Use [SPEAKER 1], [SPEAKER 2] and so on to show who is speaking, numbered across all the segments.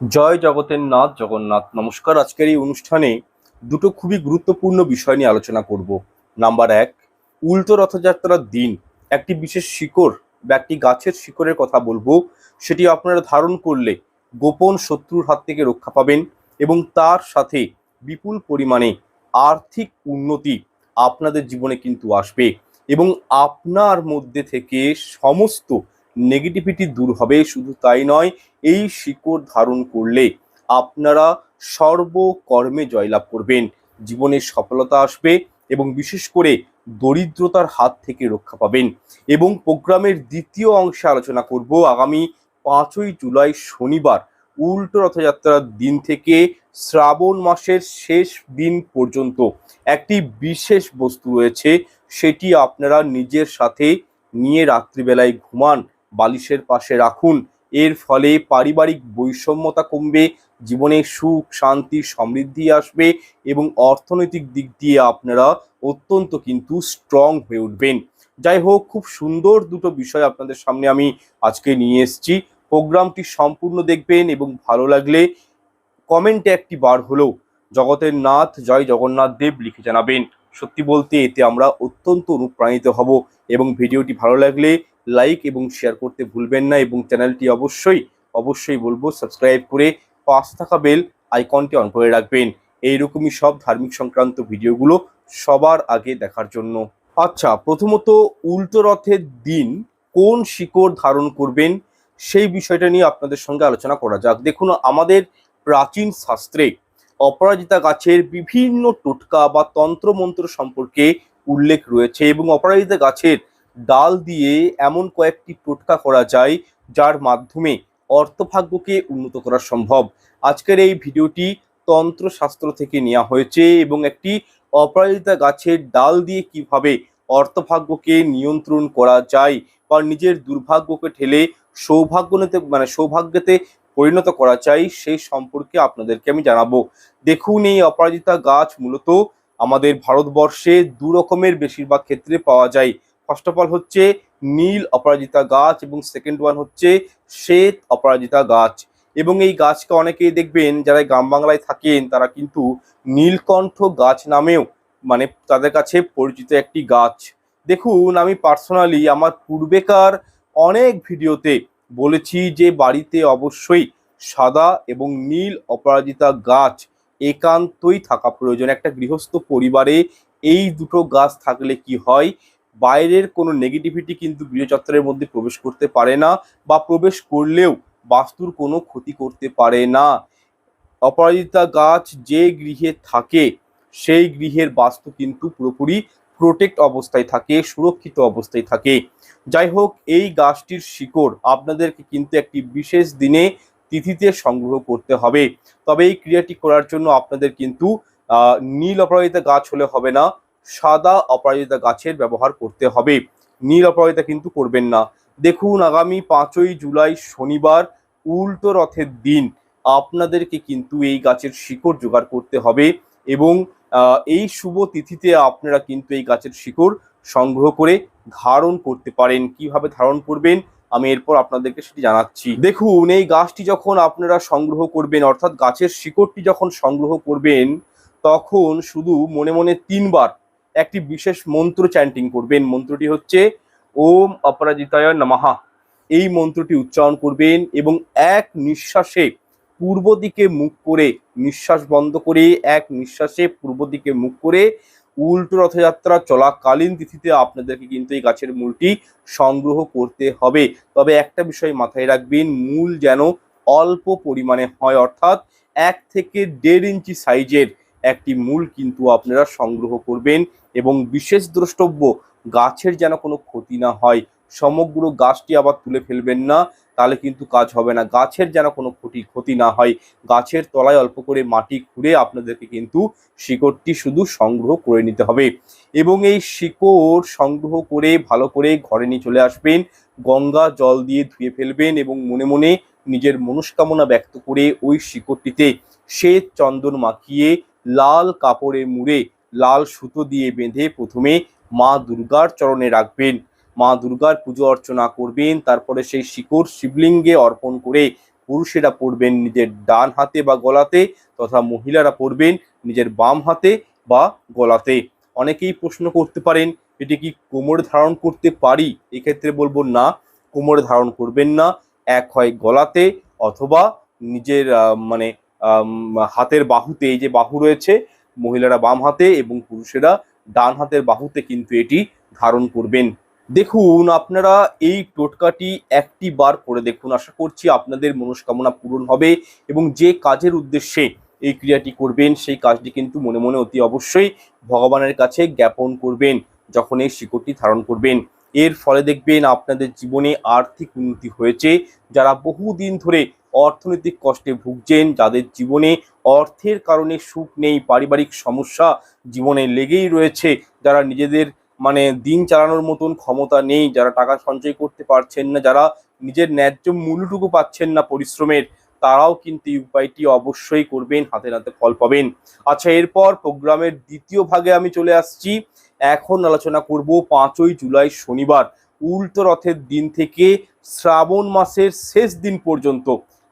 [SPEAKER 1] জয় জগতের নাথ জগন্নাথ। নমস্কার, আজকের এই অনুষ্ঠানে দুটো খুবই গুরুত্বপূর্ণ বিষয় নিয়ে আলোচনা করব। নাম্বার এক, উল্টো রথযাত্রার দিন। একটি বিশেষ শিকড় বা একটি গাছের শিকড়ের কথা বলব। সেটি আপনারা ধারণ করলে গোপন শত্রুর হাত থেকে রক্ষা পাবেন এবং তার সাথে বিপুল পরিমাণে আর্থিক উন্নতি আপনাদের জীবনে কিন্তু আসবে এবং আপনার মধ্যে থেকে সমস্ত নেগেটিভিটি দূর হবে, শুধু তাই নয়, এই শিকড় ধারণ করলে আপনারা সর্বকর্মে জয়লাভ করবেন, জীবনে সফলতা আসবে এবং বিশেষ করে দরিদ্রতার হাত থেকে রক্ষা পাবেন। এবং প্রোগ্রামের দ্বিতীয় অংশে আলোচনা করব, আগামী পাঁচই জুলাই শনিবার, উল্টো রথযাত্রার দিন থেকে শ্রাবণ মাসের শেষ দিন পর্যন্ত একটি বিশেষ বস্তু রয়েছে, সেটি আপনারা নিজের সাথে নিয়ে রাত্রিবেলায় ঘুমান। বালিশের পাশে রাখুন। এর ফলে পারিবারিক বৈষম্যতা কমবে, জীবনে সুখ, শান্তি, সমৃদ্ধি আসবে এবং অর্থনৈতিক দিক দিয়ে আপনারা অত্যন্ত কিন্তু স্ট্রং হয়ে উঠবেন। যাই হোক, খুব সুন্দর দুটো বিষয় আপনাদের সামনে আমি আজকে নিয়ে এসেছি। প্রোগ্রামটি সম্পূর্ণ দেখবেন এবং ভালো লাগলে কমেন্টে একটি বার হলেও জগতের নাথ, জয় জগন্নাথ দেব লিখে জানাবেন। সত্যি বলতে এতে আমরা অত্যন্ত অনুপ্রাণিত হব এবং ভিডিওটি ভালো লাগলে লাইক এবং শেয়ার করতে ভুলবেন না এবং চ্যানেলটি অবশ্যই অবশ্যই বলব সাবস্ক্রাইব করে পাশ থাকা বেল আইকনটি অন করে রাখবেন। এইরকমই সব ধার্মিক সংক্রান্ত ভিডিওগুলো সবার আগে দেখার জন্য। আচ্ছা প্রথমত উল্টো রথের দিন কোন শিকড় ধারণ করবেন সেই বিষয়টা নিয়ে আপনাদের সঙ্গে আলোচনা করা যাক। দেখুন, আমাদের প্রাচীন শাস্ত্রে অপরাজিতা গাছের বিভিন্ন টোটকা বা তন্ত্রমন্ত্র সম্পর্কে উল্লেখ রয়েছে এবং অপরাজিতা গাছের ডাল দিয়ে এমন কয়েকটি টোটকা করা যায় যার মাধ্যমে অর্থভাগ্যকে উন্নত করা সম্ভব। আজকের এই ভিডিওটি তন্ত্রশাস্ত্র থেকে নেওয়া হয়েছে এবং একটি অপরাজিতা গাছের ডাল দিয়ে কীভাবে অর্থভাগ্যকে নিয়ন্ত্রণ করা যায় বা নিজের দুর্ভাগ্যকে ঠেলে সৌভাগ্য নিতে মানে সৌভাগ্যতে পরিণত করা চাই, সেই সম্পর্কে আপনাদেরকে আমি জানাব। দেখুন এই অপরাজিতা গাছ মূলত আমাদের ভারতবর্ষে দু রকমের বেশিরভাগ ক্ষেত্রে পাওয়া যায়। ফার্স্ট অফ অল হচ্ছে নীল অপরাজিতা গাছ এবং সেকেন্ড ওয়ান হচ্ছে শ্বেত অপরাজিতা গাছ। এবং এই গাছকে অনেকেই দেখবেন, যারা গ্রাম বাংলায় থাকেন, তারা কিন্তু নীলকণ্ঠ গাছ নামেও মানে তাদের কাছে পরিচিত একটি গাছ। দেখুন, আমি পার্সোনালি আমার পূর্বেকার অনেক ভিডিওতে বলেছি যে বাড়িতে অবশ্যই সাদা এবং নীল অপরাজিতা গাছ একান্তই থাকা প্রয়োজন। একটা গৃহস্থ পরিবারে এই দুটো গাছ থাকলে কি হয়? বাইরের কোনো নেগেটিভিটি কিন্তু গৃহচত্বরের মধ্যে প্রবেশ করতে পারে না বা প্রবেশ করলেও বাস্তুর কোনো ক্ষতি করতে পারে না। অপরাজিতা গাছ যে গৃহে থাকে, সেই গৃহের বাস্তু কিন্তু পুরোপুরি প্রোটেক্ট অবস্থায় থাকে, সুরক্ষিত অবস্থায় থাকে। যাই হোক, এই গাছটির শিকড় আপনাদেরকে কিন্তু একটি বিশেষ দিনে তিথিতে সংগ্রহ করতে হবে। তবে এই ক্রিয়াটি করার জন্য আপনাদের কিন্তু নীল অপরাজিতা গাছ হলে হবে না, সাদা অপরাজিতা গাছের ব্যবহার করতে হবে। নীল অপরাজিতা কিন্তু করবেন না। দেখুন, আগামী পাঁচই জুলাই শনিবার, উল্টো রথের দিন আপনাদেরকে কিন্তু এই গাছের শিকড় জোগাড় করতে হবে। এবং এই শুভ তিথিতে আপনারা কিন্তু এই গাছের শিকড় সংগ্রহ করে ধারণ করতে পারেন। কীভাবে ধারণ করবেন? আমি এরপর আপনাদেরকে সেটি জানাচ্ছি। দেখুন, এই গাছটি যখন আপনারা সংগ্রহ করবেন, অর্থাৎ গাছের শিকড়টি যখন সংগ্রহ করবেন, তখন শুধু মনে মনে তিনবার একটি বিশেষ মন্ত্র চ্যান্টিং করবেন। মন্ত্রটি হচ্ছে, ওম অপরাজিতায় নমঃ। এই মন্ত্রটি উচ্চারণ করবেন এবং এক নিঃশ্বাসে পূর্ব দিকে মুখ করে, নিঃশ্বাস বন্ধ করে, এক নিঃশ্বাসে পূর্ব দিকে মুখ করে উল্টো রথযাত্রা চলাকালীন তিথিতে আপনাদেরকে কিন্তু এই গাছের মূলটি সংগ্রহ করতে হবে। তবে একটা বিষয় মাথায় রাখবেন, মূল যেন অল্প পরিমাণে হয়, অর্থাৎ এক থেকে দেড় ইঞ্চি সাইজের একটি মূল কিন্তু আপনারা সংগ্রহ করবেন এবং বিশেষ দ্রষ্টব্য, গাছের যেন কোনো ক্ষতি না হয়। সমগ্র গাছটি আবার তুলে ফেলবেন না, তাহলে কিন্তু কাজ হবে না। গাছের যেন কোনো ক্ষতি ক্ষতি না হয়, গাছের তলায় অল্প করে মাটি খুঁড়ে আপনাদেরকে কিন্তু শিকড়টি শুধু সংগ্রহ করে নিতে হবে। এবং এই শিকড় সংগ্রহ করে ভালো করে ঘরে নিয়ে চলে আসবেন, গঙ্গা জল দিয়ে ধুয়ে ফেলবেন এবং মনে মনে নিজের মনস্কামনা ব্যক্ত করে ওই শিকড়টিতে শ্বেত চন্দন মাখিয়ে লাল কাপড়ে মুড়ে লাল সুতো দিয়ে বেঁধে প্রথমে মা দুর্গার চরণে রাখবেন। মা দুর্গার পুজো অর্চনা করবেন, তারপরে সেই শিকড় শিবলিঙ্গে অর্পণ করে পুরুষেরা পরবেন নিজের ডান হাতে বা গলাতে তথা মহিলারা পরবেন নিজের বাম হাতে বা গলাতে। অনেকেই প্রশ্ন করতে পারেন, এটি কি কোমরে ধারণ করতে পারি? এক্ষেত্রে বলব না, কোমরে ধারণ করবেন না, এক হয় গলাতে অথবা নিজের মানে হাতের বাহুতে, এই যে বাহু রয়েছে, মহিলারা বাম হাতে এবং পুরুষেরা ডান হাতের বাহুতে কিন্তু এটি ধারণ করবেন। দেখুন, আপনারা এই টোটকাটি একটি বার করে দেখুন। আশা করছি আপনাদের মনস্কামনা পূরণ হবে এবং যে কাজের উদ্দেশ্যে এই ক্রিয়াটি করবেন, সেই কাজটি কিন্তু মনে মনে অতি অবশ্যই ভগবানের কাছে জ্ঞাপন করবেন, যখন এই শিকড়টি ধারণ করবেন। এর ফলে দেখবেন আপনাদের জীবনে আর্থিক উন্নতি হয়েছে। যারা বহুদিন ধরে অর্থনৈতিক কষ্টে ভুগছেন, যাদের জীবনে অর্থের কারণে সুখ নেই, পারিবারিক সমস্যা জীবনে লেগেই রয়েছে, যারা নিজেদের মানে দিন চালানোর মতন ক্ষমতা নেই, যারা টাকা সঞ্চয় করতে পারছেন না, যারা নিজের ন্যায্য মূল্যটুকু পাচ্ছেন না পরিশ্রমের, তারাও কিন্তু এই উপায়টি অবশ্যই করবেন, হাতে নাতে ফল পাবেন। আচ্ছা এরপর প্রোগ্রামের দ্বিতীয় ভাগে আমি চলে আসছি। এখন আলোচনা করব পাঁচই জুলাই শনিবার, উল্টো রথের দিন থেকে শ্রাবণ মাসের শেষ দিন পর্যন্ত।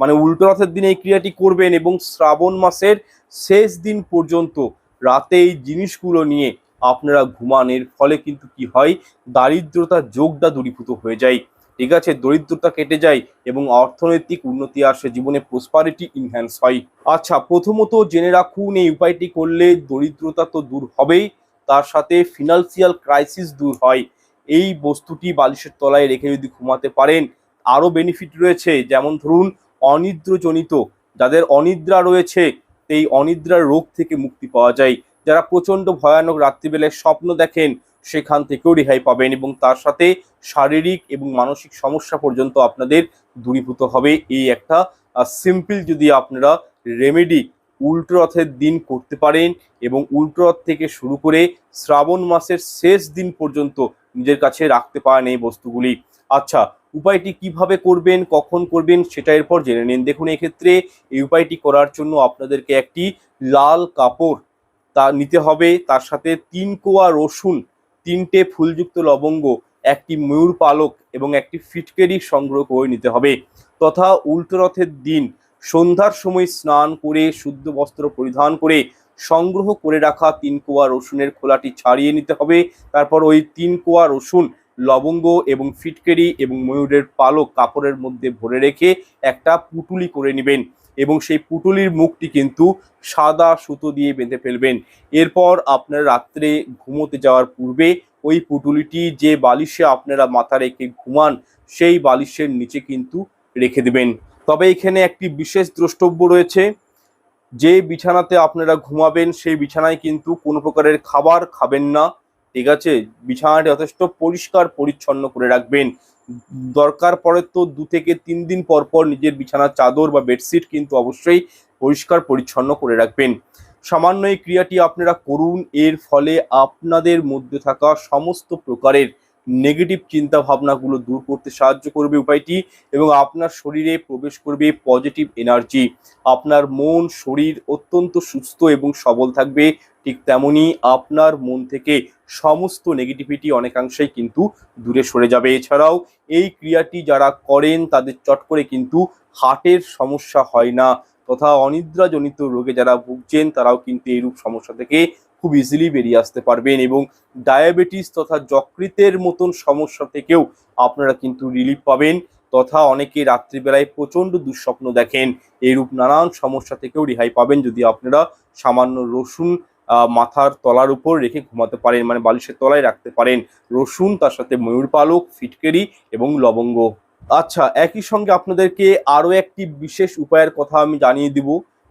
[SPEAKER 1] মানে উল্টো রথের দিন এই ক্রিয়াটি করবেন এবং শ্রাবণ মাসের শেষ দিন পর্যন্ত রাতে এই জিনিসগুলো নিয়ে আপনারা ঘুমান এর ফলে কিন্তু কি হয়? দারিদ্রতা যোগটা দূরীভূত হয়ে যায়। ঠিক আছে? দরিদ্রতা কেটে যায় এবং অর্থনৈতিক উন্নতি আসে, জীবনে প্রসপারিটি ইনহ্যান্স হয়। আচ্ছা প্রথমত জেনে রাখুন, এই উপায়টি করলে দরিদ্রতা তো দূর হবেই, তার সাথে ফিনান্সিয়াল ক্রাইসিস দূর হয়। এই বস্তুটি বালিশের তলায় রেখে যদি ঘুমাতে পারেন, আরও বেনিফিট রয়েছে। যেমন ধরুন, অনিদ্রজনিত, যাদের অনিদ্রা রয়েছে এই অনিদ্রার রোগ থেকে মুক্তি পাওয়া যায়। যারা প্রচণ্ড ভয়ানক রাত্রিবেলায় স্বপ্ন দেখেন, সেখান থেকেও রেহাই পাবেন এবং তার সাথে শারীরিক এবং মানসিক সমস্যা পর্যন্ত আপনাদের দূরীভূত হবে। এই একটা সিম্পল যদি আপনারা রেমেডি উল্টো রথের দিন করতে পারেন এবং উল্টো রথ থেকে শুরু করে শ্রাবণ মাসের শেষ দিন পর্যন্ত নিজের কাছে রাখতে পারেন এই বস্তুগুলি। আচ্ছা উপায়টি কীভাবে করবেন, কখন করবেন সেটা এরপর জেনে নিন। দেখুন, এক্ষেত্রে এই উপায়টি করার জন্য আপনাদেরকে একটি লাল কাপড় তা নিতে হবে। তার সাথে তিন কোয়া রসুন, তিনটে ফুলযুক্ত লবঙ্গ, একটি ময়ূর পালক এবং একটি ফিটকেরি সংগ্রহ করে নিতে হবে। তথা উল্টো রথের দিন সন্ধ্যার সময় স্নান করে শুদ্ধ বস্ত্র পরিধান করে সংগ্রহ করে রাখা তিন কোয়া রসুনের খোলাটি ছাড়িয়ে নিতে হবে। তারপর ওই তিন কোয়া রসুন, লবঙ্গ এবং ফিটকেরি এবং ময়ূরের পালক কাপড়ের মধ্যে ভরে রেখে একটা পুটুলি করে নেবেন। এবং সেই পুটুলির মুখটি কিন্তু সাদা সুতো দিয়ে বেঁধে ফেলবেন। এরপর আপনার রাত্রে ঘুমোতে যাওয়ার পূর্বে ওই পুটুলিটি যে বালিশে আপনারা মাথা রেখে ঘুমান, সেই বালিশের নিচে কিন্তু রেখে দেবেন। তবে এখানে একটি বিশেষ দ্রষ্টব্য রয়েছে, যে বিছানাতে আপনারা ঘুমাবেন, সেই বিছানায় কিন্তু কোনো প্রকারের খাবার খাবেন না। ঠিক আছে? বিছানাটি যথেষ্ট পরিষ্কার, পরিচ্ছন্ন করে রাখবেন। দরকার পড়ে তো দু থেকে তিন দিন পর পর নিজের বিছানার চাদর বা বেডশিট কিন্তু অবশ্যই পরিষ্কার, পরিচ্ছন্ন করে রাখবেন। সামান্য এই ক্রিয়াটি আপনারা করুন, এর ফলে আপনাদের মধ্যে থাকা সমস্ত প্রকারের নেগেটিভ চিন্তা ভাবনাগুলো দূর করতে সাহায্য করবে উপায়টি এবং আপনার শরীরে প্রবেশ করবে পজিটিভ এনার্জি আপনার মন, শরীর অত্যন্ত সুস্থ এবং সবল থাকবে। ঠিক তেমনি আপনার মন থেকে সমস্ত নেগেটিভিটি অনেকাংশেই কিন্তু দূরে সরে যাবে। এছাড়াও এই ক্রিয়াটি যারা করেন, তাদের চট করে কিন্তু হার্টের সমস্যা হয় না। তথা অনিদ্রাজনিত রোগে যারা ভুগছেন, তারাও কিন্তু এইরূপ সমস্যা থেকে খুব ইজিলি বেরিয়ে আসতে পারবেন এবং ডায়াবেটিস তথা যকৃতের মতন সমস্যা থেকেও আপনারা কিন্তু রিলিফ পাবেন। তথা অনেকে রাত্রিবেলায় প্রচণ্ড দুঃস্বপ্ন দেখেন এইরূপ নানান সমস্যা থেকেও রেহাই পাবেন যদি আপনারা সামান্য রসুন মাথার তলার উপর রেখে ঘুমাতে পারেন মানে বালিশের তলায় রাখতে পারেন। রসুন, তার সাথে ময়ূর পালক, ফিটকেরি এবং লবঙ্গ। আচ্ছা একই সঙ্গে আপনাদেরকে আরও একটি বিশেষ উপায়ের কথা আমি জানিয়ে দিব।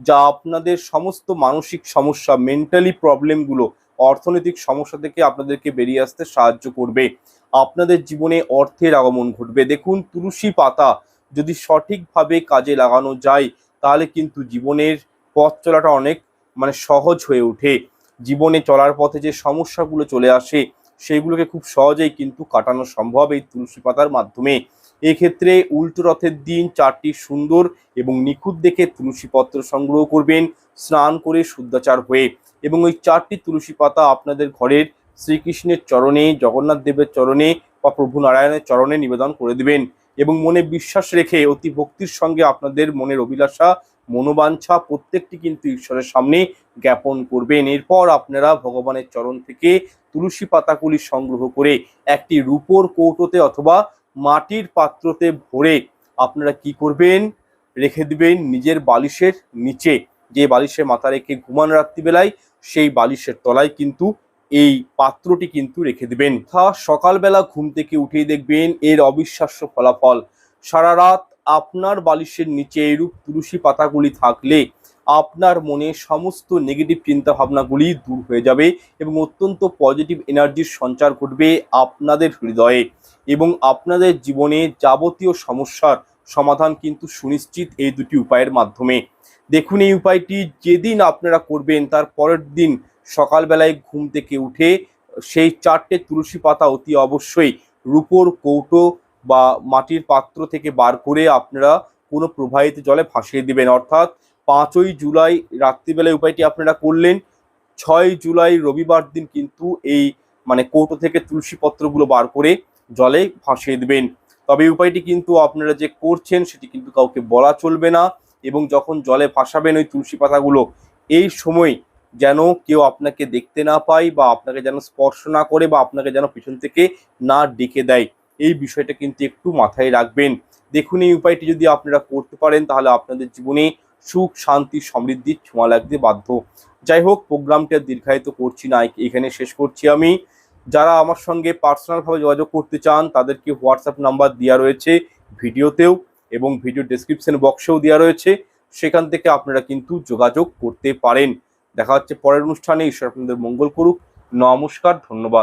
[SPEAKER 1] যা আপনাদের সমস্ত মানসিক সমস্যা মেন্টালি প্রবলেমগুলো অর্থনৈতিক সমস্যা থেকে আপনাদেরকে বেরিয়ে আসতে সাহায্য করবে। আপনাদের জীবনে অর্থের আগমন ঘটবে। দেখুন, তুলসী পাতা যদি সঠিকভাবে কাজে লাগানো যায়, তাহলে কিন্তু জীবনের পথ চলাটা অনেক মানে সহজ হয়ে ওঠে। জীবনে চলার পথে যে সমস্যাগুলো চলে আসে সেইগুলোকে খুব সহজেই কিন্তু কাটানো সম্ভব এই তুলসী পাতার মাধ্যমে। এক্ষেত্রে উল্টো রথের দিন চারটি সুন্দর এবং নিখুঁত দেখে তুলসী পত্র সংগ্রহ করবেন, স্নান করে শুদ্ধাচার হয়ে। এবং ওই চারটি তুলসী পাতা আপনাদের ঘরের শ্রীকৃষ্ণের চরণে, জগন্নাথ দেবের চরণে বা প্রভু নারায়ণের চরণে নিবেদন করে দেবেন। এবং মনে বিশ্বাস রেখে অতি ভক্তির সঙ্গে আপনাদের মনের অভিলাষা, মনোবাঞ্ছা প্রত্যেকটি কিন্তু ঈশ্বরের সামনে জ্ঞাপন করবেন। এরপর আপনারা ভগবানের চরণ থেকে তুলসী পাতাগুলি সংগ্রহ করে একটি রূপোর কৌটোতে অথবা মাটির পাত্রতে ভরে আপনারা কি করবেন? রেখে দিবেন নিজের বালিশের নিচে। যে বালিশে মাথা রেখে ঘুমান রাত্রিবেলায়, সেই বালিশের তলায় কিন্তু এই পাত্রটি কিন্তু রেখে দিবেন। সকালবেলা ঘুম থেকে উঠেই দেখবেন এর অবিশ্বাস্য ফলাফল। সারা রাত আপনার বালিশের নিচে এরূপ তুলসী পাতাগুলি থাকলে আপনার মনে সমস্ত নেগেটিভ চিন্তা ভাবনাগুলি দূর হয়ে যাবে এবং অত্যন্ত পজিটিভ এনার্জির সঞ্চার ঘটবে আপনাদের হৃদয়ে এবং আপনাদের জীবনে যাবতীয় সমস্যার সমাধান কিন্তু সুনিশ্চিত এই দুটি উপায়ের মাধ্যমে। দেখুন এই উপায়টি যেদিন আপনারা করবেন, তার পরের দিন সকালবেলায় ঘুম থেকে উঠে সেই চারটে তুলসী পাতা অতি অবশ্যই রূপোর কৌটো বা মাটির পাত্র থেকে বার করে আপনারা কোনো প্রবাহিত জলে ভাসিয়ে দিবেন। অর্থাৎ পাঁচই জুলাই রাত্রিবেলায় উপায়টি আপনারা করলেন। ছয় জুলাই রবিবার দিন কিন্তু এই মানে কৌটো থেকে তুলসী পত্রগুলো বার করে জলে ভাসিয়ে দেবেন। তবে এই উপায়টি কিন্তু আপনারা যে করছেন সেটি কিন্তু কাউকে বলা চলবে না এবং যখন জলে ভাসাবেন ওই তুলসী পাতাগুলো, এই সময় যেন কেউ আপনাকে দেখতে না পায় বা আপনাকে যেন স্পর্শ না করে বা আপনাকে যেন পিছন থেকে না ডেকে দেয়, এই বিষয়টা কিন্তু একটু মাথায় রাখবেন। দেখুন এই উপায়টি যদি আপনারা করতে পারেন তাহলে আপনাদের জীবনে সুখ, শান্তি সমৃদ্ধির ছোঁয়া লাগতে বাধ্য। যাই হোক প্রোগ্রামটা দীর্ঘায়িত করছি না এখানে শেষ করছি আমি। যারা আমার সঙ্গে পার্সোনালভাবে যোগাযোগ করতে চান, তাদেরকে হোয়াটসঅ্যাপ নাম্বার দেওয়া রয়েছে ভিডিওতেও এবং ভিডিও ডেসক্রিপশন বক্সেও দেওয়া রয়েছে। সেখান থেকে আপনারা কিন্তু যোগাযোগ করতে পারেন। দেখা হচ্ছে পরের অনুষ্ঠানে। ঈশ্বর আপনাদের মঙ্গল করুক। নমস্কার, ধন্যবাদ।